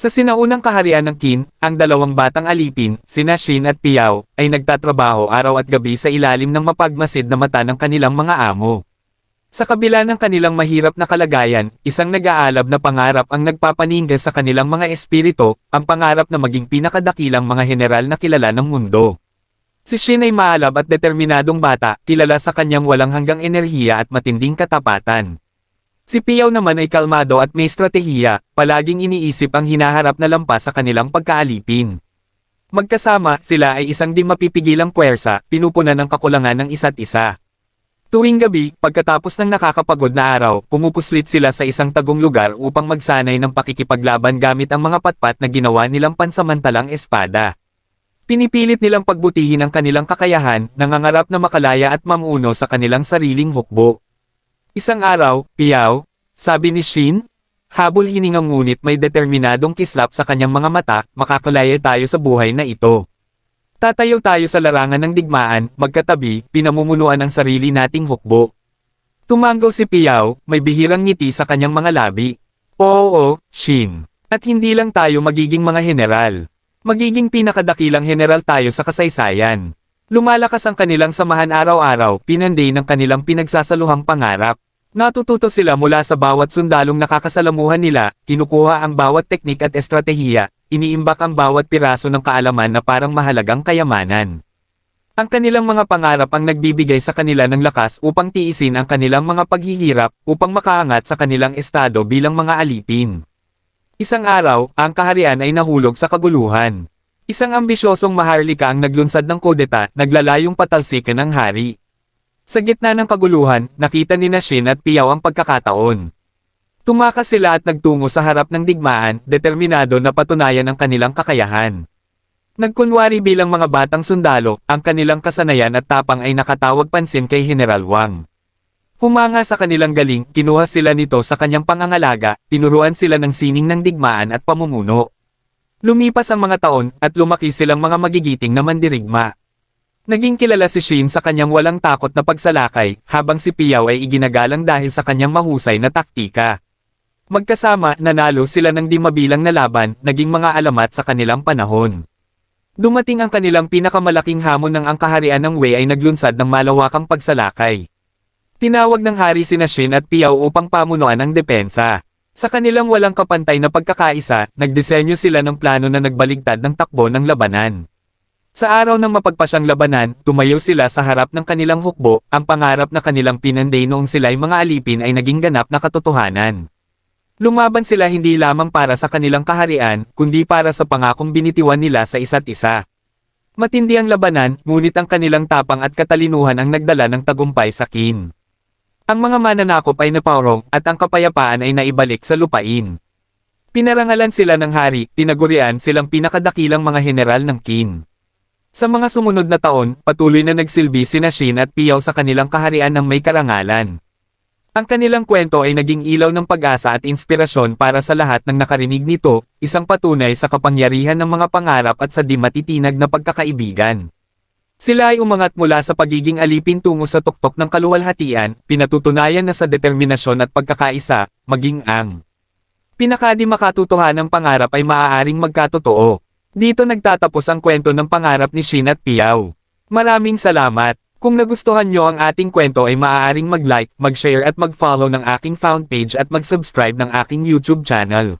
Sa sinaunang kaharian ng Qin, ang dalawang batang alipin, sina Shin at Piao, ay nagtatrabaho araw at gabi sa ilalim ng mapagmasid na mata ng kanilang mga amo. Sa kabila ng kanilang mahirap na kalagayan, isang nag-aalab na pangarap ang nagpapaninga sa kanilang mga espirito, ang pangarap na maging pinakadakilang mga general na kilala ng mundo. Si Shin ay maalab at determinadong bata, kilala sa kanyang walang hanggang enerhiya at matinding katapatan. Si Piao naman ay kalmado at may estratehiya, palaging iniisip ang hinaharap na lampas sa kanilang pagkaalipin. Magkasama, sila ay isang di mapipigilang puwersa, pinupunan ng kakulangan ng isa't isa. Tuwing gabi, pagkatapos ng nakakapagod na araw, pumupuslit sila sa isang tagong lugar upang magsanay ng pakikipaglaban gamit ang mga patpat na ginawa nilang pansamantalang espada. Pinipilit nilang pagbutihin ang kanilang kakayahan, nangangarap na makalaya at mamuno sa kanilang sariling hukbo. Isang araw, Piao, sabi ni Shin, habol hiningang ngunit may determinadong kislap sa kanyang mga mata, makakalaya tayo sa buhay na ito. Tatayo tayo sa larangan ng digmaan, magkatabi, pinamumunuan ang sarili nating hukbo. Tumanggaw si Piao, may bihirang ngiti sa kanyang mga labi. Oo, Shin. At hindi lang tayo magiging mga general. Magiging pinakadakilang general tayo sa kasaysayan. Lumalakas ang kanilang samahan araw-araw, pinanday ng kanilang pinagsasaluhang pangarap. Natututo sila mula sa bawat sundalong nakakasalamuhan nila, kinukuha ang bawat teknik at estratehiya, iniimbak ang bawat piraso ng kaalaman na parang mahalagang kayamanan. Ang kanilang mga pangarap ang nagbibigay sa kanila ng lakas upang tiisin ang kanilang mga paghihirap, upang makaangat sa kanilang estado bilang mga alipin. Isang araw, ang kaharian ay nahulog sa kaguluhan. Isang ambisyosong maharlika ang naglunsad ng kodeta, naglalayong patalsikan ng hari. Sa gitna ng kaguluhan, nakita ni Shin at Piao ang pagkakataon. Tumakas sila at nagtungo sa harap ng digmaan, determinado na patunayan ang kanilang kakayahan. Nagkunwari bilang mga batang sundalo, ang kanilang kasanayan at tapang ay nakatawag pansin kay General Wang. Humanga sa kanilang galing, kinuha sila nito sa kanyang pangangalaga, tinuruan sila ng sining ng digmaan at pamumuno. Lumipas ang mga taon, at lumaki silang mga magigiting na mandirigma. Naging kilala si Shin sa kanyang walang takot na pagsalakay, habang si Piao ay iginagalang dahil sa kanyang mahusay na taktika. Magkasama, nanalo sila ng di mabilang na laban, naging mga alamat sa kanilang panahon. Dumating ang kanilang pinakamalaking hamon ng ang kaharian ng Wei ay naglunsad ng malawakang pagsalakay. Tinawag ng hari sina Shin at Piao upang pamunuan ang depensa. Sa kanilang walang kapantay na pagkakaisa, nagdisenyo sila ng plano na nagbaligtad ng takbo ng labanan. Sa araw ng mapagpasyang labanan, tumayo sila sa harap ng kanilang hukbo, ang pangarap na kanilang pinanday noong sila'y mga alipin ay naging ganap na katotohanan. Lumaban sila hindi lamang para sa kanilang kaharian, kundi para sa pangakong binitiwan nila sa isa't isa. Matindi ang labanan, ngunit ang kanilang tapang at katalinuhan ang nagdala ng tagumpay sa kin. Ang mga mananakop ay napaurong, at ang kapayapaan ay naibalik sa lupain. Pinarangalan sila ng hari, tinagurian silang pinakadakilang mga general ng kin. Sa mga sumunod na taon, patuloy na nagsilbi sina Shin at Piao sa kanilang kaharian ng may karangalan. Ang kanilang kwento ay naging ilaw ng pag-asa at inspirasyon para sa lahat ng nakarinig nito, isang patunay sa kapangyarihan ng mga pangarap at sa di matitinag na pagkakaibigan. Sila ay umangat mula sa pagiging alipin tungo sa tuktok ng kaluwalhatian, pinatutunayan na sa determinasyon at pagkakaisa, maging ang pinakadi makatutuhan ng pangarap ay maaaring magkatotoo. Dito nagtatapos ang kwento ng pangarap ni Shin at Piao. Maraming salamat! Kung nagustuhan nyo ang ating kwento ay maaaring mag-like, mag-share at mag-follow ng aking found page at mag-subscribe ng aking YouTube channel.